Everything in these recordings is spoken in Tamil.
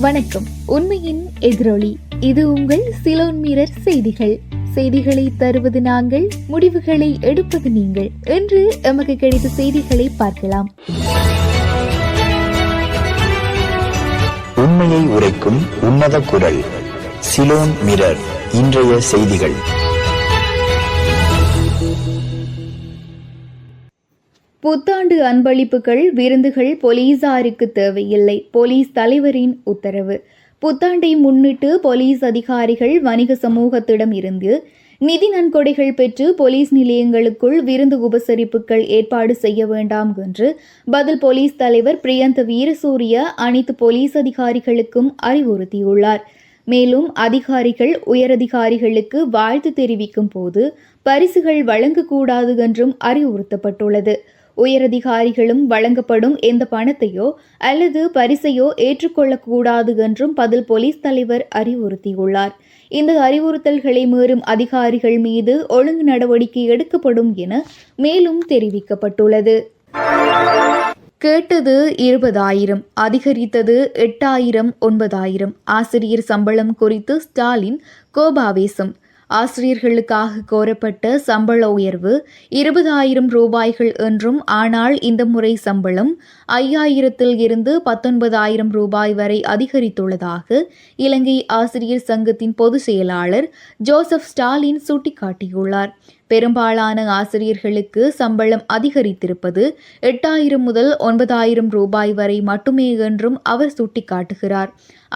வணக்கம். உண்மையின் எதிரொலி. இது உங்கள் சிலோன் மீரர் செய்திகள். செய்திகளை தருவது நாங்கள் முடிவுகளை எடுப்பது நீங்கள். என்று எமக்கு கிடைத்த செய்திகளை பார்க்கலாம். உண்மையை உரைக்கும் உன்னத குரல் சிலோன் மிரர் இன்றைய செய்திகள். புத்தாண்டு அன்பளிப்புகள் விருந்துகள் போலீசாருக்கு தேவையில்லை. போலீஸ் தலைவரின் உத்தரவு. புத்தாண்டை முன்னிட்டு போலீஸ் அதிகாரிகள் வணிக சமூகத்திடம் இருந்து நிதி நன்கொடைகள் பெற்று போலீஸ் நிலையங்களுக்குள் விருந்து உபசரிப்புகள் ஏற்பாடு செய்ய வேண்டாம் என்று பதில் போலீஸ் தலைவர் பிரியந்த வீரசூரிய அனைத்து போலீஸ் அதிகாரிகளுக்கும் அறிவுறுத்தியுள்ளார். மேலும் அதிகாரிகள் உயரதிகாரிகளுக்கு வாழ்த்து தெரிவிக்கும் போது பரிசுகள் வழங்கக்கூடாது என்றும் அறிவுறுத்தப்பட்டுள்ளது. உயரதிகாரிகளும் வழங்கப்படும் எந்த பணத்தையோ அல்லது பரிசையோ ஏற்றுக்கொள்ளக்கூடாது என்றும் பதில் போலீஸ் தலைவர் அறிவுறுத்தியுள்ளார். இந்த அறிவுறுத்தல்களை மீறும் அதிகாரிகள் மீது ஒழுங்கு நடவடிக்கை எடுக்கப்படும் என மேலும் தெரிவிக்கப்பட்டுள்ளது. கேட்டது இருபதாயிரம் அதிகரித்தது எட்டாயிரம் ஒன்பதாயிரம். ஆசிரியர் சம்பளம் குறித்து ஸ்டாலின் கோபாவேசம். ஆசிரியர்களுக்காக கோரப்பட்ட சம்பள உயர்வு இருபதாயிரம் ரூபாய்கள் என்றும் ஆனால் இந்த முறை சம்பளம் ஐயாயிரத்தில் இருந்து பத்தொன்பதாயிரம் ரூபாய் வரை அதிகரித்துள்ளதாக இலங்கை ஆசிரியர் சங்கத்தின் பொதுச் செயலாளர் ஜோசப் ஸ்டாலின் சுட்டிக்காட்டியுள்ளார். பெரும்பாலான ஆசிரியர்களுக்கு சம்பளம் அதிகரித்திருப்பது எட்டாயிரம் முதல் ஒன்பதாயிரம் ரூபாய் வரை மட்டுமே என்றும் அவர் சுட்டிக்காட்டுகிறார்.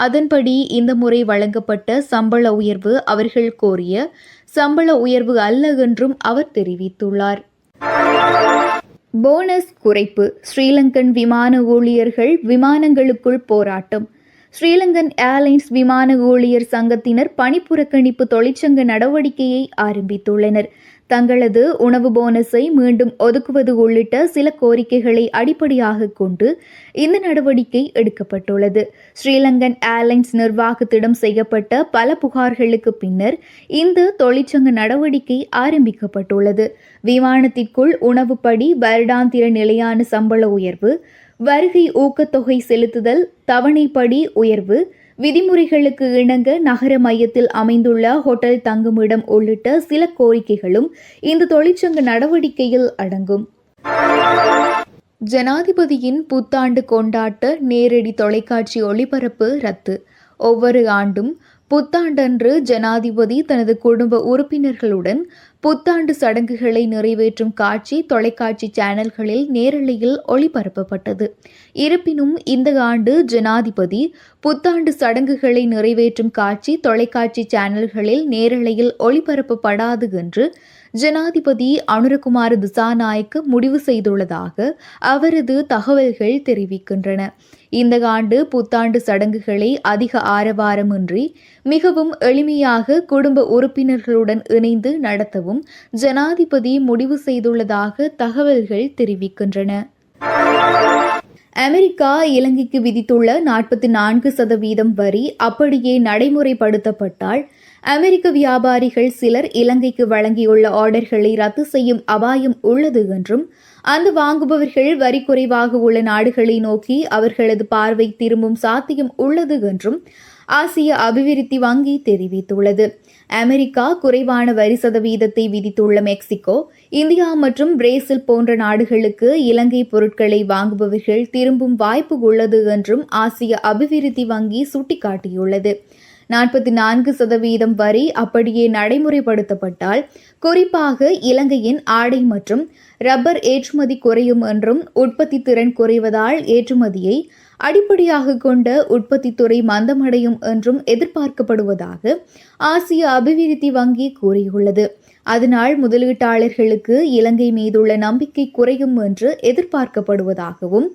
அதன்படி இந்த முறை வழங்கப்பட்ட சம்பள உயர்வு அவர்கள் கோரிய சம்பள உயர்வு அல்ல என்றும் அவர் தெரிவித்துள்ளார். போனஸ் குறைப்பு. ஸ்ரீலங்கன் விமான ஊழியர்கள் விமானங்களுக்குள் போராட்டம். ஸ்ரீலங்கன் ஏர்லைன்ஸ் விமான ஊழியர் சங்கத்தினர் பணிப்புறக்கணிப்பு தொழிற்சங்க நடவடிக்கையை ஆரம்பித்துள்ளனர். தங்களது உணவு போனஸை மீண்டும் ஒதுக்குவது உள்ளிட்ட சில கோரிக்கைகளை அடிப்படையாக கொண்டு இந்த நடவடிக்கை எடுக்கப்பட்டுள்ளது. ஸ்ரீலங்கன் ஏர்லைன்ஸ் நிர்வாகத்திடம் செய்யப்பட்ட பல புகார்களுக்கு பின்னர் இந்த தொழிற்சங்க நடவடிக்கை ஆரம்பிக்கப்பட்டுள்ளது. விமானத்திற்குள் உணவுப்படி வருடாந்திர நிலையான சம்பள உயர்வு வருகை ஊக்கத்தொகை செலுத்துதல் தவணைப்படி உயர்வு விதிமுறைகளுக்கு இணங்க நகர மையத்தில் அமைந்துள்ள ஹோட்டல் தங்குமிடம் உள்ளிட்ட சில கோரிக்கைகளும் இந்த தொழிற்சங்க நடவடிக்கையில் அடங்கும். ஜனாதிபதியின் புத்தாண்டு கொண்டாட்ட நேரடி தொலைக்காட்சி ஒளிபரப்பு ரத்து. ஒவ்வொரு ஆண்டும் புத்தாண்டன்று ஜனாதிபதி தனது குடும்ப உறுப்பினர்களுடன் புத்தாண்டு சடங்குகளை நிறைவேற்றும் காட்சி தொலைக்காட்சி சேனல்களில் நேரலையில் ஒளிபரப்பப்பட்டது. இருப்பினும் இந்த ஆண்டு ஜனாதிபதி புத்தாண்டு சடங்குகளை நிறைவேற்றும் காட்சி தொலைக்காட்சி சேனல்களில் நேரலையில் ஒளிபரப்பப்படாது என்று ஜனாதிபதி அனுரகுமார் திசாநாயக்கு முடிவு செய்துள்ளதாக அவரது தகவல்கள் தெரிவிக்கின்றன. இந்த ஆண்டு புத்தாண்டு சடங்குகளை அதிக ஆரவாரமின்றி மிகவும் எளிமையாக குடும்ப உறுப்பினர்களுடன் இணைந்து நடத்தவும் ஜனாதிபதி முடிவு செய்துள்ளதாக தகவல்கள் தெரிவிக்கின்றன. அமெரிக்கா இலங்கைக்கு விதித்துள்ள நாற்பத்தி நான்கு சதவீதம் வரி அப்படியே நடைமுறைப்படுத்தப்பட்டால் அமெரிக்க வியாபாரிகள் சிலர் இலங்கைக்கு வழங்கியுள்ள ஆர்டர்களை ரத்து செய்யும் அபாயம் உள்ளது என்றும் அந்த வாங்குபவர்கள் வரி குறைவாக உள்ள நாடுகளை நோக்கி அவர்களது பார்வை திரும்பும் சாத்தியம் உள்ளது என்றும் ஆசிய அபிவிருத்தி வங்கி தெரிவித்துள்ளது. அமெரிக்கா குறைவான வரி சதவீதத்தை விதித்துள்ள மெக்சிகோ இந்தியா மற்றும் பிரேசில் போன்ற நாடுகளுக்கு இலங்கை பொருட்களை வாங்குபவர்கள் திரும்பும் வாய்ப்பு உள்ளது என்றும் ஆசிய அபிவிருத்தி வங்கி சுட்டிக்காட்டியுள்ளது. நாற்பத்தி நான்கு சதவீதம் வரி அப்படியே நடைமுறைப்படுத்தப்பட்டால் குறிப்பாக இலங்கையின் ஆடை மற்றும் ரப்பர் ஏற்றுமதி குறையும் என்றும் உற்பத்தி திறன் குறைவதால் ஏற்றுமதியை அடிப்படையாக கொண்ட உற்பத்தி துறை மந்தமடையும் என்றும் எதிர்பார்க்கப்படுவதாக ஆசிய அபிவிருத்தி வங்கி கூறியுள்ளது. அதனால் முதலீட்டாளர்களுக்கு இலங்கை மீதுள்ள நம்பிக்கை குறையும் என்று எதிர்பார்க்கப்படுவதாகவும்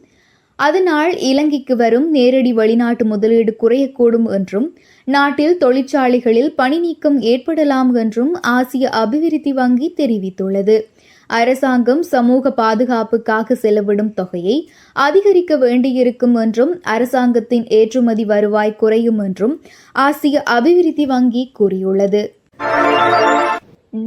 அதனால் இலங்கைக்கு வரும் நேரடி வெளிநாட்டு முதலீடு குறையக்கூடும் என்றும் நாட்டில் தொழிற்சாலைகளில் பணி நீக்கம் ஏற்படலாம் என்றும் ஆசிய அபிவிருத்தி வங்கி தெரிவித்துள்ளது. அரசாங்கம் சமூக பாதுகாப்புக்காக செலவிடும் தொகையை அதிகரிக்க வேண்டியிருக்கும் என்றும் அரசாங்கத்தின் ஏற்றுமதி வருவாய் குறையும் என்றும் ஆசிய அபிவிருத்தி வங்கி கூறியுள்ளது.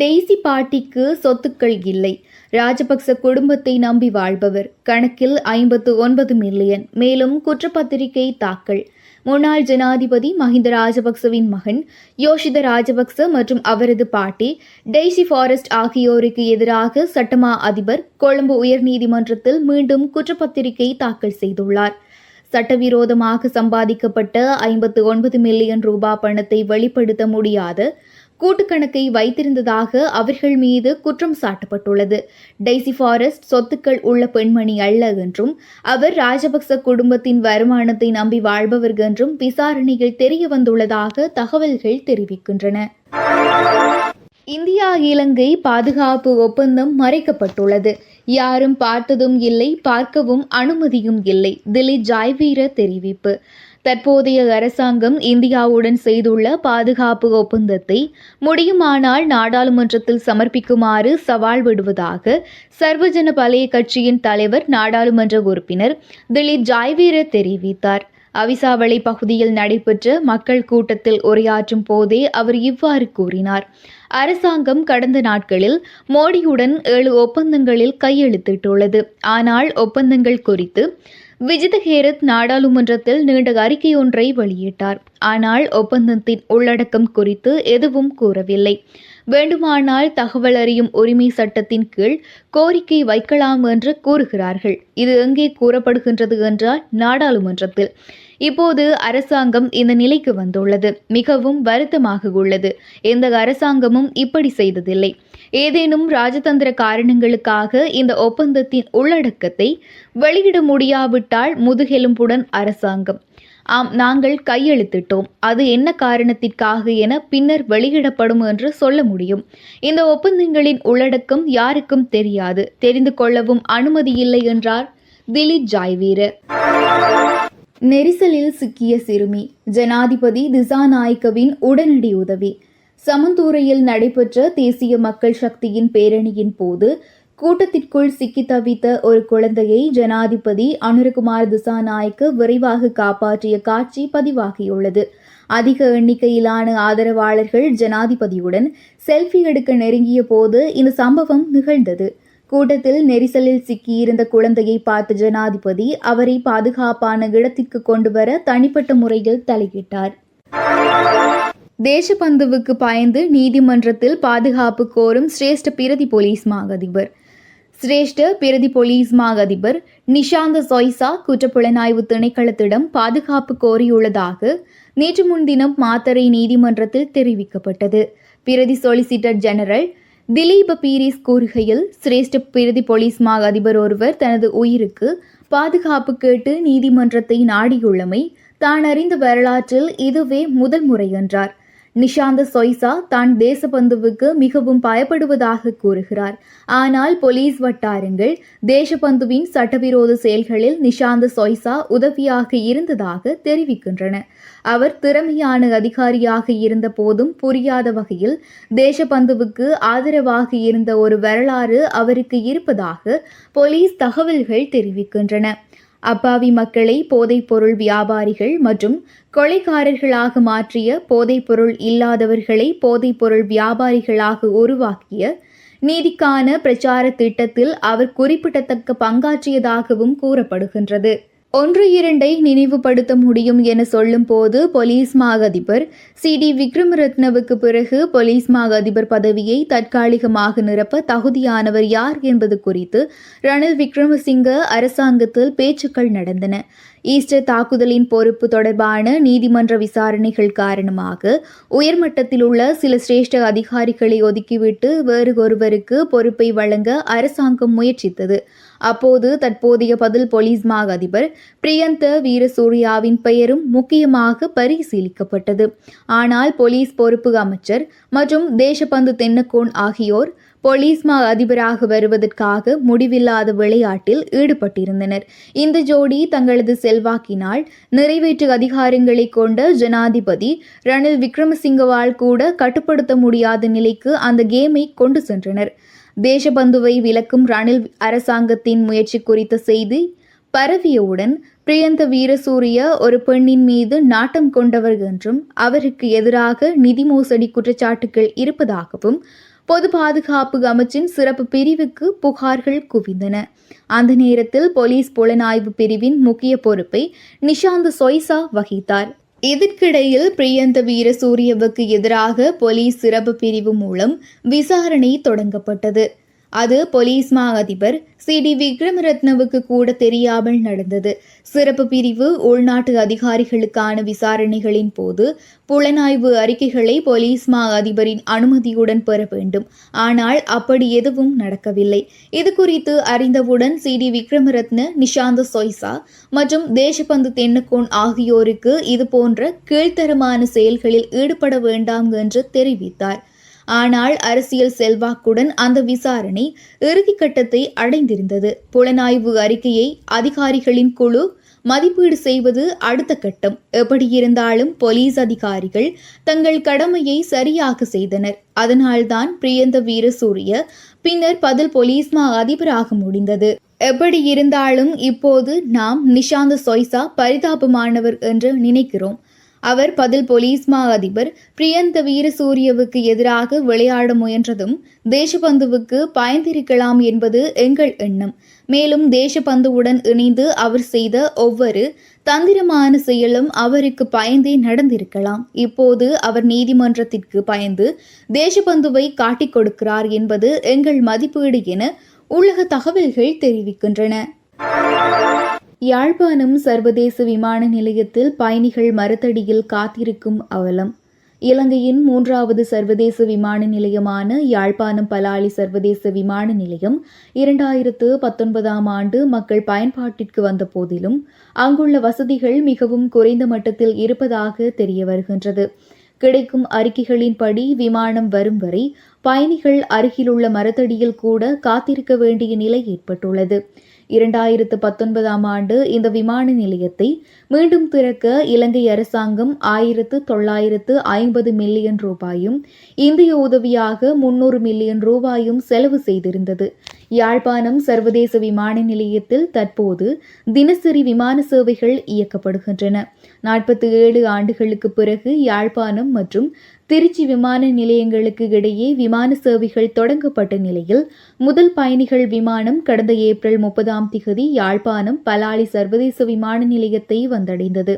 டெய்சி பாட்டிக்கு சொத்துக்கள் இல்லை. ராஜபக்ச குடும்பத்தை நம்பி வாழ்பவர். கணக்கில் ஐம்பத்து ஒன்பது மில்லியன். மேலும் குற்றப்பத்திரிகை தாக்கல். முன்னாள் ஜனாதிபதி மஹிந்த ராஜபக்சவின் மகன் யோஷித ராஜபக்ச மற்றும் அவரது பாட்டி டெய்சி ஃபாரஸ்ட் ஆகியோருக்கு எதிராக சட்டமா அதிபர் கொழும்பு உயர்நீதிமன்றத்தில் மீண்டும் குற்றப்பத்திரிகை தாக்கல் செய்துள்ளார். சட்டவிரோதமாக சம்பாதிக்கப்பட்ட ஐம்பத்து ஒன்பது மில்லியன் ரூபாய் பணத்தை வெளிப்படுத்த முடியாத கூட்டுக்கணக்கை வைத்திருந்ததாக அவர்கள் மீது குற்றம் சாட்டப்பட்டுள்ளது. டெய்சி ஃபாரஸ்ட் சொத்துக்கள் உள்ள பெண்மணி அல்ல என்றும் அவர் ராஜபக்ச குடும்பத்தின் வருமானத்தை நம்பி வாழ்பவர் என்றும் விசாரணையில் தெரிய வந்துள்ளதாக தகவல்கள் தெரிவிக்கின்றன. இந்தியா இலங்கை பாதுகாப்பு ஒப்பந்தம் மறைக்கப்பட்டுள்ளது. யாரும் பார்த்ததும் இல்லை பார்க்கவும் அனுமதியும் இல்லை திலீப் ஜாய்வீர தெரிவிப்பு. தற்போதைய அரசாங்கம் இந்தியாவுடன் செய்துள்ள பாதுகாப்பு ஒப்பந்தத்தை முடியுமானால் நாடாளுமன்றத்தில் சமர்ப்பிக்குமாறு சவால் விடுவதாக சர்வஜன பழைய கட்சியின் தலைவர் நாடாளுமன்ற உறுப்பினர் திலீப் ஜாய்வீர தெரிவித்தார். அவிசாவளை பகுதியில் நடைபெற்ற மக்கள் கூட்டத்தில் உரையாற்றும் போதே அவர் இவ்வாறு கூறினார். அரசாங்கம் கடந்த நாட்களில் மோடியுடன் ஏழு ஒப்பந்தங்களில் கையெழுத்திட்டுள்ளது. ஆனால் ஒப்பந்தங்கள் குறித்து விஜித் ஹேரத் நாடாளுமன்றத்தில் நீண்ட அறிக்கை ஒன்றை வெளியிட்டார். ஆனால் ஒப்பந்தத்தின் உள்ளடக்கம் குறித்து எதுவும் கூறவில்லை. வேண்டுமானால் தகவல் அறியும் உரிமை சட்டத்தின் கீழ் கோரிக்கை வைக்கலாம் என்று கூறுகிறார்கள். இது எங்கே கூறப்படுகின்றது என்றால் நாடாளுமன்றத்தில். இப்போது அரசாங்கம் இந்த நிலைக்கு வந்துள்ளது. மிகவும் வருத்தமாக உள்ளது. எந்த அரசாங்கமும் இப்படி செய்ததில்லை. ஏதேனும் ராஜதந்திர காரணங்களுக்காக இந்த ஒப்பந்தத்தின் உள்ளடக்கத்தை வெளியிட முடியாவிட்டால் முதுகெலும்புடன் அரசாங்கம். ஆம் நாங்கள் கையெழுத்திட்டோம். அது என்ன காரணத்திற்காக என பின்னர் வெளியிடப்படும் என்று சொல்ல முடியும். இந்த ஒப்பந்தங்களின் உள்ளடக்கம் யாருக்கும் தெரியாது. தெரிந்து கொள்ளவும் அனுமதி இல்லை என்றார் திலீப் ஜாய்வீர. நெரிசலில் சிக்கிய சிறுமி ஜனாதிபதி திசாநாயக்கவின் உடனடி உதவி. சமந்தூரையில் நடைபெற்ற தேசிய மக்கள் சக்தியின் பேரணியின் போது கூட்டத்திற்குள் சிக்கி தவித்த ஒரு குழந்தையை ஜனாதிபதி அனுரகுமார் திசாநாயக்கு விரைவாக காப்பாற்றிய காட்சி பதிவாகியுள்ளது. அதிக எண்ணிக்கையிலான ஆதரவாளர்கள் ஜனாதிபதியுடன் செல்ஃபி எடுக்க நெருங்கிய போது இந்த சம்பவம் நிகழ்ந்தது. கூட்டத்தில் நெரிசலில் சிக்கியிருந்த குழந்தையை பார்த்த ஜனாதிபதி அவரை பாதுகாப்பான இடத்திற்கு கொண்டு வர தனிப்பட்ட முறையில் தலையிட்டார். தேசபந்துவுக்கு பயந்து நீதிமன்றத்தில் பாதுகாப்பு கோரும் சிரேஷ்ட பிரதி போலீஸ் மா அதிபர் சிரேஷ்ட பிரதி போலீஸ் மா அதிபர் நிஷாந்த சொய்சா குற்றப்புலனாய்வு திணைக்களத்திடம் பாதுகாப்பு கோரியுள்ளதாக நேற்று முன்தினம் மாத்தரை நீதிமன்றத்தில் தெரிவிக்கப்பட்டது. பிரதி சொலிசிட்டர் ஜெனரல் திலீப பீரிஸ் கூறுகையில் சிரேஷ்ட பிரதி போலீஸ் மா அதிபர் ஒருவர் தனது உயிருக்கு பாதுகாப்பு கேட்டு நீதிமன்றத்தை நாடியுள்ளமை தான் அறிந்த வரலாற்றில் இதுவே முதல் முறை என்றார். நிஷாந்த சொய்சா தான் தேசபந்துவுக்கு மிகவும் பயப்படுவதாக கூறுகிறார். ஆனால் போலீஸ் வட்டாரங்கள் தேசபந்துவின் சட்டவிரோத செயல்களில் நிஷாந்த சொய்சா உதவியாக இருந்ததாக தெரிவிக்கின்றன. அவர் திறமையான அதிகாரியாக இருந்த போதும் புரியாத வகையில் தேசபந்துவுக்கு ஆதரவாக இருந்த ஒரு வரலாறு அவருக்கு இருப்பதாக போலீஸ் தகவல்கள் தெரிவிக்கின்றன. அப்பாவி மக்களை போதைப்பொருள் வியாபாரிகள் மற்றும் கொலைக்காரர்களாக மாற்றிய போதைப்பொருள் இல்லாதவர்களை போதைப்பொருள் வியாபாரிகளாக உருவாக்கிய நீதிக்கான பிரச்சார திட்டத்தில் அவர் குறிப்பிடத்தக்க பங்காற்றியதாகவும் கூறப்படுகின்றது. ஒன்று இரண்டை நினைவுபடுத்த முடியும் என சொல்லும் போது போலீஸ் மா அதிபர் சி டி விக்ரமரத்னவுக்கு பிறகு போலீஸ் மா அதிபர் பதவியை தற்காலிகமாக நிரப்ப தகுதியானவர் யார் என்பது குறித்து ரணில் விக்ரமசிங்க அரசாங்கத்தில் பேச்சுக்கள் நடந்தன. ஈஸ்டர் தாக்குதலின் பொறுப்பு தொடர்பான நீதிமன்ற விசாரணைகள் காரணமாக உயர்மட்டத்தில் உள்ள சில சிரேஷ்ட அதிகாரிகளை ஒதுக்கிவிட்டு வேறு ஒருவருக்கு பொறுப்பை வழங்க அரசாங்கம் முயற்சித்தது. அப்போது தற்போதைய பதில் போலீஸ் மா அதிபர் பிரியந்த வீரசூர்யாவின் பெயரும் முக்கியமாக பரிசீலிக்கப்பட்டது. ஆனால் போலீஸ் பொறுப்பு அமைச்சர் மற்றும் தேசபந்து தென்னக்கோன் ஆகியோர் போலீஸ் மா அதிபராக வருவதற்காக முடிவில்லாத விளையாட்டில் ஈடுபட்டிருந்தனர். இந்த ஜோடி தங்களது செல்வாக்கினால் நிறைவேற்று அதிகாரங்களை கொண்ட ஜனாதிபதி ரணில் விக்ரமசிங்கவால் கூட கட்டுப்படுத்த முடியாத நிலைக்கு அந்த கேமை கொண்டு சென்றனர். தேசபந்துவை விலக்கும் ரணில் அரசாங்கத்தின் முயற்சி குறித்த செய்தி பரவியவுடன் பிரியந்த வீரசூரிய ஒரு பெண்ணின் மீது நாட்டம் கொண்டவர் என்றும் அவருக்கு எதிராக நிதி மோசடி குற்றச்சாட்டுகள் இருப்பதாகவும் பொது பாதுகாப்பு அமைச்சின் சிறப்பு பிரிவுக்கு புகார்கள் குவிந்தன. அந்த நேரத்தில் போலீஸ் புலனாய்வு பிரிவின் முக்கிய பொறுப்பை நிஷாந்த் சொய்சா வகித்தார். இதற்கிடையில் பிரியந்த வீரசூரியவுக்கு எதிராக போலீஸ் சிறப்பு பிரிவு மூலம் விசாரணை தொடங்கப்பட்டது. அது போலீஸ் மா அதிபர் சி டி விக்ரமரத்னவுக்கு கூட தெரியாமல் நடந்தது. சிறப்பு பிரிவு உள்நாட்டு அதிகாரிகளுக்கான விசாரணைகளின் போது புலனாய்வு அறிக்கைகளை போலீஸ் மா அதிபரின் அனுமதியுடன் பெற வேண்டும். ஆனால் அப்படி எதுவும் நடக்கவில்லை. இது குறித்து அறிந்தவுடன் சி டி விக்ரமரத்ன நிஷாந்த சொய்சா மற்றும் தேசபந்து தென்னக்கோன் ஆகியோருக்கு இது போன்ற கீழ்த்தரமான செயல்களில் ஈடுபட வேண்டாம் என்று தெரிவித்தார். ஆனால் அரசியல் செல்வாக்குடன் அந்த விசாரணை இறுதிக்கட்டத்தை அடைந்திருந்தது. புலனாய்வு அறிக்கையை அதிகாரிகளின் குழு மதிப்பீடு செய்வது அடுத்த கட்டம். எப்படியிருந்தாலும் போலீஸ் அதிகாரிகள் தங்கள் கடமையை சரியாக செய்தனர். அதனால்தான் பிரியந்த வீரசூரிய பின்னர் பதில் போலீஸ் மா அதிபராக முடிந்தது. எப்படி இருந்தாலும் இப்போது நாம் நிஷாந்த சொய்சா பரிதாபமானவர் என்று நினைக்கிறோம். அவர் பதில் போலீஸ் மா அதிபர் பிரியந்த வீரசூரியவுக்கு எதிராக விளையாட முயன்றதும் தேசபந்துவுக்கு பயந்திருக்கலாம் என்பது எங்கள் எண்ணம். மேலும் தேசபந்துவுடன் இணைந்து அவர் செய்த ஒவ்வொரு தந்திரமான செயலும் அவருக்கு பயந்தே நடந்திருக்கலாம். இப்போது அவர் நீதிமன்றத்திற்கு பயந்து தேசபந்துவை காட்டிக் கொடுக்கிறார் என்பது எங்கள் மதிப்பீடு என உலக தகவல்கள் தெரிவிக்கின்றன. யாழ்ப்பாணம் சர்வதேச விமான நிலையத்தில் பயணிகள் மரத்தடியில் காத்திருக்கும் அவலம். இலங்கையின் மூன்றாவது சர்வதேச விமான நிலையமான யாழ்ப்பாணம் பலாலி சர்வதேச விமான நிலையம் இரண்டாயிரத்து பத்தொன்பதாம் ஆண்டு மக்கள் பயன்பாட்டிற்கு வந்த போதிலும் அங்குள்ள வசதிகள் மிகவும் குறைந்த மட்டத்தில் இருப்பதாக தெரிய வருகின்றது. கிடைக்கும் அறிக்கைகளின்படி விமானம் வரும் வரை பயணிகள் அருகிலுள்ள மரத்தடியில் கூட காத்திருக்க வேண்டிய நிலை ஏற்பட்டுள்ளது. இரண்டாயிரத்து பத்தொன்பதாம் ஆண்டு இந்த விமான நிலையத்தை மீண்டும் திறக்க இலங்கை அரசாங்கம் ஆயிரத்து தொள்ளாயிரத்து ஐம்பது மில்லியன் ரூபாயும் இந்திய உதவியாக முன்னூறு மில்லியன் ரூபாயும் செலவு செய்திருந்தது. யாழ்ப்பாணம் சர்வதேச விமான நிலையத்தில் தற்போது தினசரி விமான சேவைகள் இயக்கப்படுகின்றன. நாற்பத்தி ஏழு ஆண்டுகளுக்கு பிறகு யாழ்ப்பாணம் மற்றும் திருச்சி விமான நிலையங்களுக்கு இடையே விமான சேவைகள் தொடங்கப்பட்ட நிலையில் முதல் பயணிகள் விமானம் கடந்த ஏப்ரல் முப்பதாம் திகதி யாழ்ப்பாணம் பலாலி சர்வதேச விமான நிலையத்தை வந்தடைந்தது.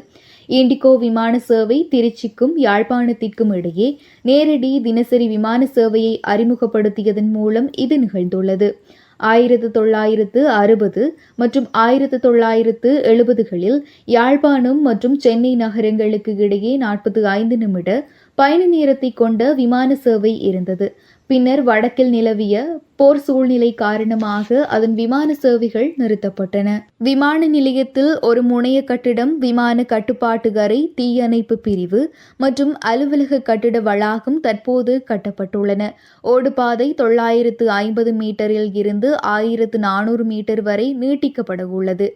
இண்டிகோ விமான சேவை திருச்சிக்கும் யாழ்ப்பாணத்திற்கும் இடையே நேரடி தினசரி விமான சேவையை அறிமுகப்படுத்தியதன் மூலம் இது நிகழ்ந்துள்ளது. ஆயிரத்து தொள்ளாயிரத்து அறுபது மற்றும் ஆயிரத்து தொள்ளாயிரத்து எழுபதுகளில் யாழ்ப்பாணம் மற்றும் சென்னை நகரங்களுக்கு இடையே நாற்பத்தி ஐந்து நிமிட பயண நேரத்தை கொண்ட விமான சேவை இருந்தது. பின்னர் வடக்கில் நிலவிய போர் சூழ்நிலை காரணமாக அதன் விமான சேவைகள் நிறுத்தப்பட்டன. விமான நிலையத்தில் ஒரு முனைய கட்டிடம் விமான கட்டுப்பாட்டு தீயணைப்பு பிரிவு மற்றும் அலுவலக கட்டிட வளாகம் தற்போது கட்டப்பட்டுள்ளன. ஓடுபாதை தொள்ளாயிரத்து ஐம்பது மீட்டரில் இருந்து ஆயிரத்து நானூறு மீட்டர் வரை நீட்டிக்கப்பட உள்ளது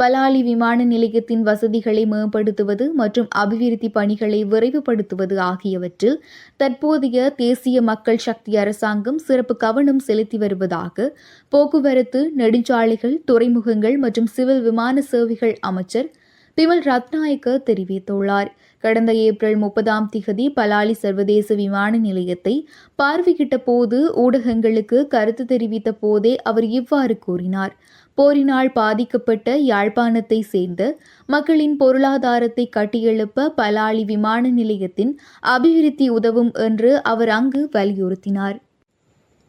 பலாலி விமான நிலையத்தின் வசதிகளை மேம்படுத்துவது மற்றும் அபிவிருத்தி பணிகளை விரைவுபடுத்துவது ஆகியவற்றில் தற்போதைய தேசிய மக்கள் சக்தி அரசாங்கம் சிறப்பு கவனம் செலுத்தி வருவதாக போக்குவரத்து நெடுஞ்சாலைகள் துறைமுகங்கள் மற்றும் சிவில் விமான சேவைகள் அமைச்சர் பிமல் ரத்நாயக்க தெரிவித்துள்ளார். கடந்த ஏப்ரல் முப்பதாம் திகதி பலாலி சர்வதேச விமான நிலையத்தை பார்வையிட்ட போது ஊடகங்களுக்கு கருத்து தெரிவித்த போதே அவர் இவ்வாறு கூறினார். போரினால் பாதிக்கப்பட்ட யாழ்ப்பாணத்தை சேர்ந்த மக்களின் பொருளாதாரத்தை கட்டியெழுப்ப பலாலி விமான நிலையத்தின் அபிவிருத்தி உதவும் என்று அவர் அங்கு வலியுறுத்தினார்.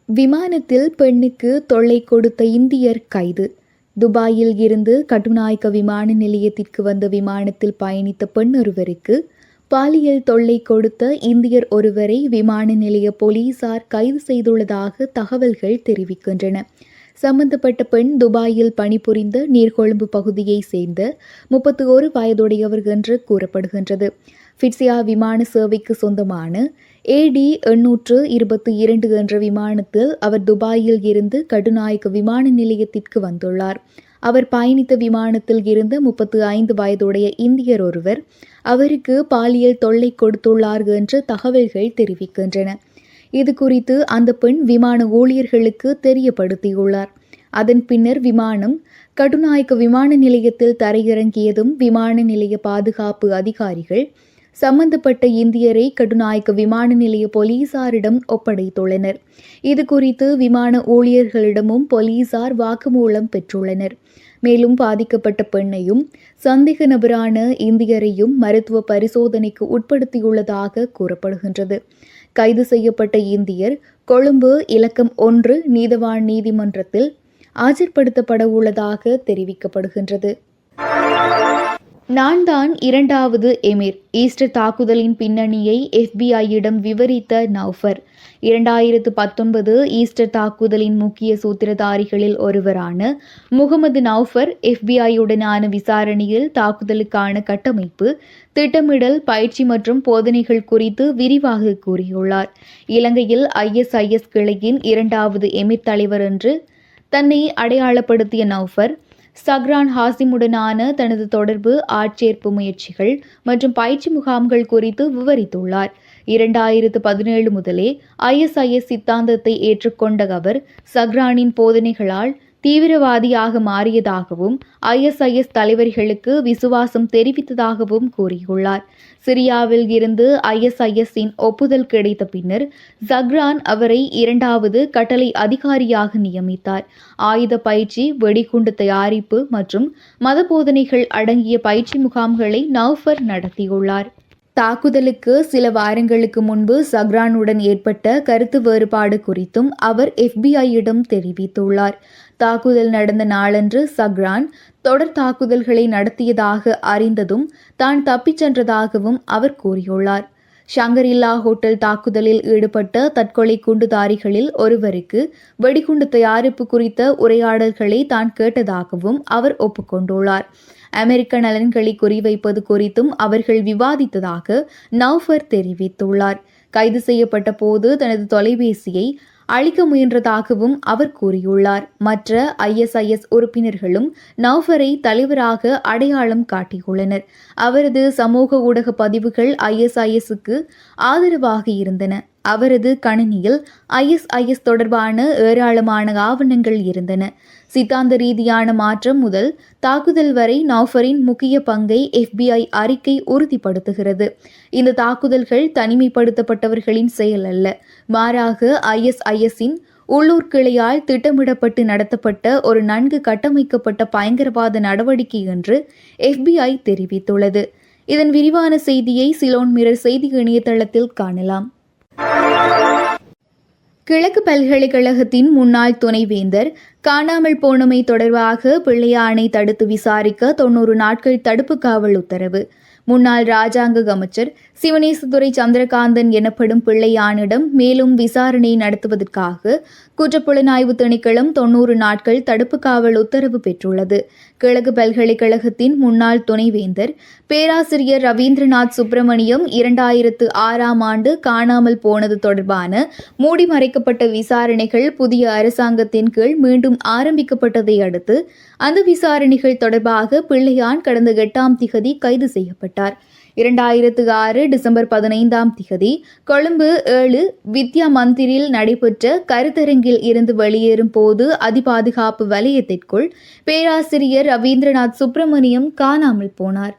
விமானத்தில் பெண்ணுக்கு தொல்லை கொடுத்த இந்தியர் கைது. துபாயில் இருந்து கட்டுநாயக்க விமான நிலையத்திற்கு வந்த விமானத்தில் பயணித்த பெண்ணொருவருக்கு பாலியல் தொல்லை கொடுத்த இந்தியர் ஒருவரை விமான நிலைய போலீசார் கைது செய்துள்ளதாக தகவல்கள் தெரிவிக்கின்றன. சம்பந்தப்பட்ட பெண் துபாயில் பணிபுரிந்த நீர்கொழும்பு பகுதியை சேர்ந்த முப்பத்தி ஒரு வயதுடையவர் என்று கூறப்படுகின்றது. ஃபிட்ஸியா விமான சேவைக்கு சொந்தமான ஏடி எண்ணூற்று இருபத்தி இரண்டு என்ற விமானத்தில் அவர் துபாயில் இருந்து கடுநாயக்க விமான நிலையத்திற்கு வந்துள்ளார். அவர் பயணித்த விமானத்தில் இருந்த முப்பத்து ஐந்து வயதுடைய இந்தியர் ஒருவர் அவருக்கு பாலியல் தொல்லை கொடுத்துள்ளார் என்று தகவல்கள் தெரிவிக்கின்றன. இது குறித்து அந்த பெண் விமான ஊழியர்களுக்கு தெரியப்படுத்தியுள்ளார். அதன் பின்னர் விமானம் கடுநாயக்க விமான நிலையத்தில் தரையிறங்கியதும் விமான நிலைய பாதுகாப்பு அதிகாரிகள் சம்பந்தப்பட்ட இந்தியரை கடுநாயக்க விமான நிலைய போலீசாரிடம் ஒப்படைத்துள்ளனர். இது குறித்து விமான ஊழியர்களிடமும் போலீசார் வாக்குமூலம் பெற்றுள்ளனர். மேலும் பாதிக்கப்பட்ட பெண்ணையும் சந்தேக நபரான இந்தியரையும் மருத்துவ பரிசோதனைக்கு உட்படுத்தியுள்ளதாக கூறப்படுகின்றது. கைது செய்யப்பட்ட இந்தியர் கொழும்பு இலக்கம் ஒன்று நீதவான் நீதிமன்றத்தில் ஆஜர்படுத்தப்பட உள்ளதாக தெரிவிக்கப்படுகின்றது. நான் தான் இரண்டாவது எமிர். ஈஸ்டர் தாக்குதலின் பின்னணியை எஃபிஐயிடம் விவரித்த நௌஃபர். இரண்டாயிரத்து பத்தொன்பது ஈஸ்டர் தாக்குதலின் முக்கிய சூத்திரதாரிகளில் ஒருவரான முகமது நௌஃபர் எஃபிஐயுடனான விசாரணையில் தாக்குதலுக்கான கட்டமைப்பு திட்டமிடல் பயிற்சி மற்றும் போதனைகள் குறித்து விரிவாக கூறியுள்ளார். இலங்கையில் ஐஎஸ்ஐஎஸ் கிளையின் இரண்டாவது எமிர் தலைவர் என்று தன்னை அடையாளப்படுத்திய நௌஃபர் சக்ரான் ஹாசிமுடனான தனது தொடர்பு ஆட்சேர்ப்பு முயற்சிகள் மற்றும் பயிற்சி முகாம்கள் குறித்து விவரித்துள்ளார். இரண்டாயிரத்து பதினேழு முதலே ஐஎஸ்ஐஎஸ் சித்தாந்தத்தை ஏற்றுக்கொண்ட அவர் சக்ரானின் போதனைகளால் தீவிரவாதியாக மாறியதாகவும் ஐஎஸ்ஐஎஸ் தலைவர்களுக்கு விசுவாசம் தெரிவித்ததாகவும் கூறியுள்ளார். சிரியாவில் இருந்து ஐஎஸ்ஐஎஸ்ஸின் ஒப்புதல் கிடைத்த பின்னர் ஜக்ரான் அவரை இரண்டாவது கட்டளை அதிகாரியாக நியமித்தார். ஆயுத பயிற்சி வெடிகுண்டு தயாரிப்பு மற்றும் மத போதனைகள் அடங்கிய பயிற்சி முகாம்களை நௌஃபர் நடத்தியுள்ளார். தாக்குதலுக்கு சில வாரங்களுக்கு முன்பு சக்ரானுடன் ஏற்பட்ட கருத்து வேறுபாடு குறித்தும் அவர் எஃபிஐயிடம் தெரிவித்துள்ளார். தாக்குதல் நடந்த நாளன்று சக்ரான் தொடர் தாக்குதல்களை நடத்தியதாக அறிந்ததும் தான் தப்பிச் சென்றதாகவும் அவர் கூறியுள்ளார். ஷங்கரில்லா ஹோட்டல் தாக்குதலில் ஈடுபட்ட தற்கொலை குண்டுதாரிகளில் ஒருவருக்கு வெடிகுண்டு தயாரிப்பு குறித்த உரையாடல்களை தான் கேட்டதாகவும் அவர் ஒப்புக்கொண்டுள்ளார். அமெரிக்க நலன்களை குறிவைப்பது குறித்தும் அவர்கள் விவாதித்ததாக நௌஃபர் தெரிவித்துள்ளார். கைது செய்யப்பட்ட போது தனது தொலைபேசியை அளிக்க முயன்றதாகவும் அவர் கூறியுள்ளார். மற்ற ஐஎஸ்ஐஎஸ் உறுப்பினர்களும் நௌஃபரை தலைவராக அடையாளம் காட்டியுள்ளனர். அவரது சமூக ஊடக பதிவுகள் ஐஎஸ்ஐஎஸ்க்கு ஆதரவாக இருந்தன. அவரது கணினியில் ஐஎஸ்ஐஎஸ் தொடர்பான ஏராளமான ஆவணங்கள் இருந்தன. சித்தாந்த ரீதியான மாற்றம் முதல் தாக்குதல் வரை நௌஃபரின் முக்கிய பங்கை எஃபிஐ அறிக்கை உறுதிப்படுத்துகிறது. இந்த தாக்குதல்கள் தனிமைப்படுத்தப்பட்டவர்களின் செயல் அல்ல. மாறாக ஐஎஸ்ஐஎஸின் உள்ளூர் கிளையால் திட்டமிடப்பட்டு நடத்தப்பட்ட ஒரு நன்கு கட்டமைக்கப்பட்ட பயங்கரவாத நடவடிக்கை என்று எஃபிஐ தெரிவித்துள்ளது. இதன் விரிவான செய்தியை சிலோன் மிரர் செய்தி இணையதளத்தில் காணலாம். கிழக்கு பல்கலைக்கழகத்தின் முன்னாள் துணைவேந்தர் காணாமல் போனமை தொடர்பாக பிள்ளையானை தடுத்து விசாரிக்க தொன்னூறு நாட்கள் தடுப்பு காவல் உத்தரவு. முன்னாள் ராஜாங்க அமைச்சர் சிவனேசதுரை சந்திரகாந்தன் எனப்படும் பிள்ளையானிடம் மேலும் விசாரணை நடத்துவதற்காக குற்றப்புலனாய்வு திணைக்களம் தொன்னூறு நாட்கள் தடுப்பு காவல் உத்தரவு பெற்றுள்ளது. கிழக்கு பல்கலைக்கழகத்தின் முன்னாள் துணைவேந்தர் பேராசிரியர் ரவீந்திரநாத் சுப்பிரமணியம் இரண்டாயிரத்து ஆறாம் ஆண்டு காணாமல் போனது தொடர்பான மூடிமறைக்கப்பட்ட விசாரணைகள் புதிய அரசாங்கத்தின் கீழ் மீண்டும் ஆரம்பிக்கப்பட்டதை அடுத்து அந்த விசாரணைகள் தொடர்பாக பிள்ளையான் கடந்த எட்டாம் திகதி கைது செய்யப்பட்டார். இரண்டாயிரத்து ஆறு டிசம்பர் பதினைந்தாம் திகதி கொழும்பு ஏழு வித்யா மந்திரில் நடைபெற்ற கருத்தரங்கில் இருந்து வெளியேறும் போது அதிபாதுகாப்பு வலயத்திற்குள் பேராசிரியர் ரவீந்திரநாத் சுப்பிரமணியம் காணாமல் போனார்.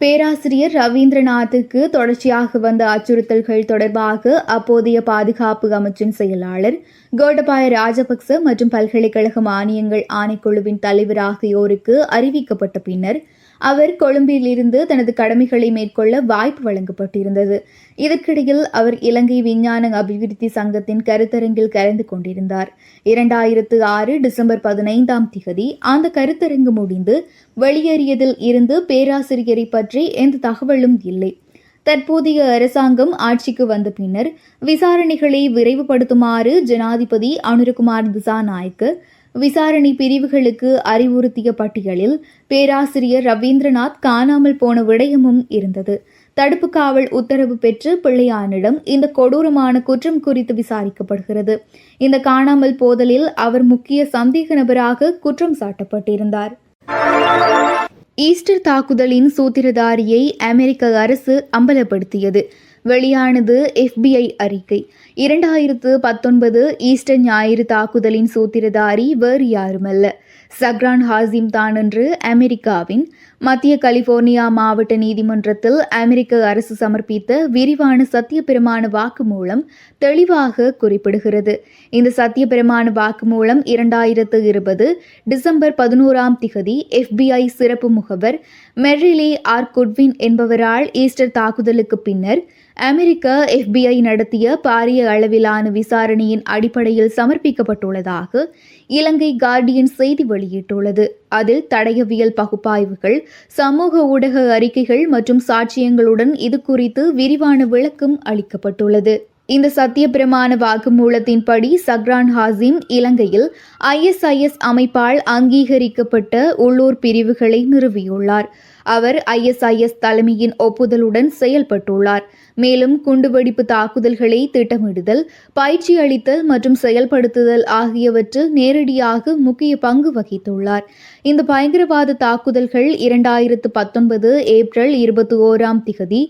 பேராசிரியர் ரவீந்திரநாத்துக்கு தொடர்ச்சியாக வந்த அச்சுறுத்தல்கள் தொடர்பாக அப்போதைய பாதுகாப்பு அமைச்சின் செயலாளர் கோடபாய ராஜபக்ச மற்றும் பல்கலைக்கழக மானியங்கள் ஆணைக்குழுவின் தலைவர் ஆகியோருக்கு அறிவிக்கப்பட்ட பின்னர் அவர் கொழும்பிலிருந்து தனது கடமைகளை மேற்கொள்ள வாய்ப்பு வழங்கப்பட்டிருந்தது. இதற்கிடையில் அவர் இலங்கை விஞ்ஞான அபிவிருத்தி சங்கத்தின் கருத்தரங்கில் கலந்து கொண்டிருந்தார். இரண்டாயிரத்து ஆறு டிசம்பர் பதினைந்தாம் திகதி அந்த கருத்தரங்கு முடிந்து வெளியேறியதில் இருந்து பேராசிரியரை பற்றி எந்த தகவலும் இல்லை. தற்போதைய அரசாங்கம் ஆட்சிக்கு வந்த பின்னர் விசாரணைகளை விரைவுபடுத்துமாறு ஜனாதிபதி அனுரகுமார் திசாநாயக்கு விசாரணை பிரிவுகளுக்கு அறிவுறுத்திய பட்டியலில் பேராசிரியர் ரவீந்திரநாத் காணாமல் போன விடயமும் இருந்தது. தடுப்பு காவல் உத்தரவு பெற்று பிள்ளையானிடம் இந்த கொடூரமான குற்றம் குறித்து விசாரிக்கப்படுகிறது. இந்த காணாமல் போதலில் அவர் முக்கிய சந்தேக நபராக குற்றம் சாட்டப்பட்டிருந்தார். ஈஸ்டர் தாக்குதலின் சூத்திரதாரியை அமெரிக்க அரசு அம்பலப்படுத்தியது. வெளியானது எஃபிஐ அறிக்கை. இரண்டாயிரத்து பத்தொன்பது ஈஸ்டர் ஞாயிறு தாக்குதலின் சூத்திரதாரி வேறு யாருமல்ல. சக்ரான் ஹாசிம் தான் என்று அமெரிக்காவின் மத்திய கலிபோர்னியா மாவட்ட நீதிமன்றத்தில் அமெரிக்க அரசு சமர்ப்பித்த விரிவான சத்தியப்பிரமாண வாக்குமூலம் தெளிவாக குறிப்பிடுகிறது. இந்த சத்தியப்பிரமாண வாக்குமூலம் இரண்டாயிரத்து இருபது டிசம்பர் பதினோராம் திகதி எஃபிஐ சிறப்பு முகவர் மெர்ரிலி ஆர் குட்வின் என்பவரால் ஈஸ்டர் தாக்குதலுக்கு பின்னர் அமெரிக்க எஃபிஐ நடத்திய பாரிய அளவிலான விசாரணையின் அடிப்படையில் சமர்ப்பிக்கப்பட்டுள்ளதாக இலங்கை கார்டியன் செய்தி வெளியிட்டுள்ளது. அதில் தடயவியல் பகுப்பாய்வுகள் சமூக ஊடக அறிக்கைகள் மற்றும் சாட்சியங்களுடன் இது குறித்து விரிவான விளக்கம் அளிக்கப்பட்டுள்ளது. இந்த சத்திய பிரமாண வாக்குமூலத்தின்படி சக்ரான் ஹாசிம் இலங்கையில் ஐஎஸ்ஐஎஸ் அமைப்பால் அங்கீகரிக்கப்பட்ட உள்ளூர் பிரிவுகளை நிறுவியுள்ளார். அவர் ஐஎஸ்ஐஎஸ் தலைமையின் ஒப்புதலுடன் செயல்பட்டுள்ளார். மேலும் குண்டுவெடிப்பு தாக்குதல்களை திட்டமிடுதல் பயிற்சி அளித்தல் மற்றும் செயல்படுத்துதல் ஆகியவற்றில் நேரடியாக முக்கிய பங்கு வகித்துள்ளார். இந்த பயங்கரவாத தாக்குதல்கள் இரண்டாயிரத்து பத்தொன்பது ஏப்ரல் இருபத்தி ஓராம் திகதி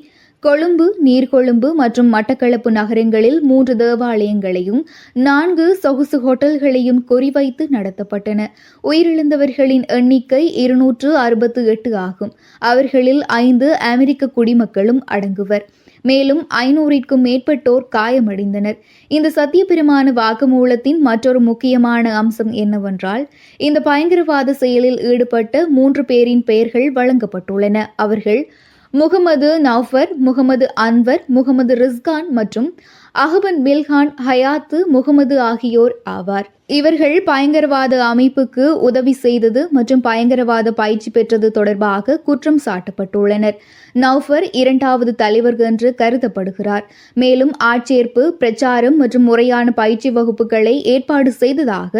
கொழும்பு நீர்கொழும்பு மற்றும் மட்டக்களப்பு நகரங்களில் மூன்று தேவாலயங்களையும் நான்கு சொகுசு ஹோட்டல்களையும் குறிவைத்து நடத்தப்பட்டன. உயிரிழந்தவர்களின் எண்ணிக்கை இருநூற்று அறுபத்து எட்டு ஆகும். அவர்களில் ஐந்து அமெரிக்க குடிமக்களும் அடங்குவர். மேலும் ஐநூறிற்கும் மேற்பட்டோர் காயமடைந்தனர். இந்த சத்தியபெருமான வாக்குமூலத்தின் மற்றொரு முக்கியமான அம்சம் என்னவென்றால் இந்த பயங்கரவாத செயலில் ஈடுபட்ட மூன்று பேரின் பெயர்கள் வழங்கப்பட்டுள்ளன. அவர்கள் முகமது நௌஃபர் முகமது அன்வர் முகமது ரிஸ்கான் மற்றும் அஹ்மத் மில்ஹான் ஹயாத்து முகமது ஆகியோர் ஆவார். இவர்கள் பயங்கரவாத அமைப்புக்கு உதவி செய்தது மற்றும் பயங்கரவாத பயிற்சி பெற்றது தொடர்பாக குற்றம் சாட்டப்பட்டுள்ளனர். நௌஃபர் இரண்டாவது தலைவர் என்று கருதப்படுகிறார். மேலும் ஆட்சேர்ப்பு பிரச்சாரம் மற்றும் முறையான பயிற்சி வகுப்புகளை ஏற்பாடு செய்ததாக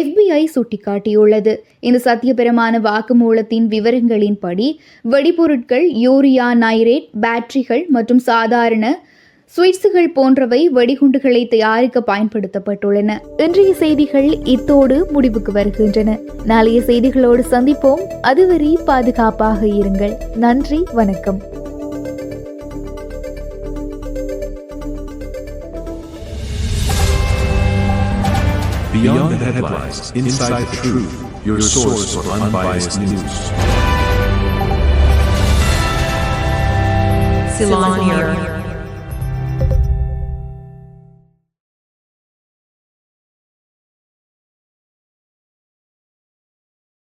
எஃபிஐ சுட்டிக்காட்டியுள்ளது. இந்த சத்தியபிரமான வாக்குமூலத்தின் விவரங்களின்படி வெடிபொருட்கள் யூரியா நைரேட் பேட்டரிகள் மற்றும் சாதாரண ஸ்வீட்ஸுகள் போன்றவை வெடிகுண்டுகளை தயாரிக்க பயன்படுத்தப்பட்டுள்ளன. இன்றைய செய்திகள் இத்தோடு முடிவுக்கு வருகின்றன. நாளைய செய்திகளோடு சந்திப்போம். அதுவரை பாதுகாப்பாக இருங்கள். நன்றி வணக்கம். Beyond the headlines, inside the truth, your source for unbiased news. Ceylon Mirror.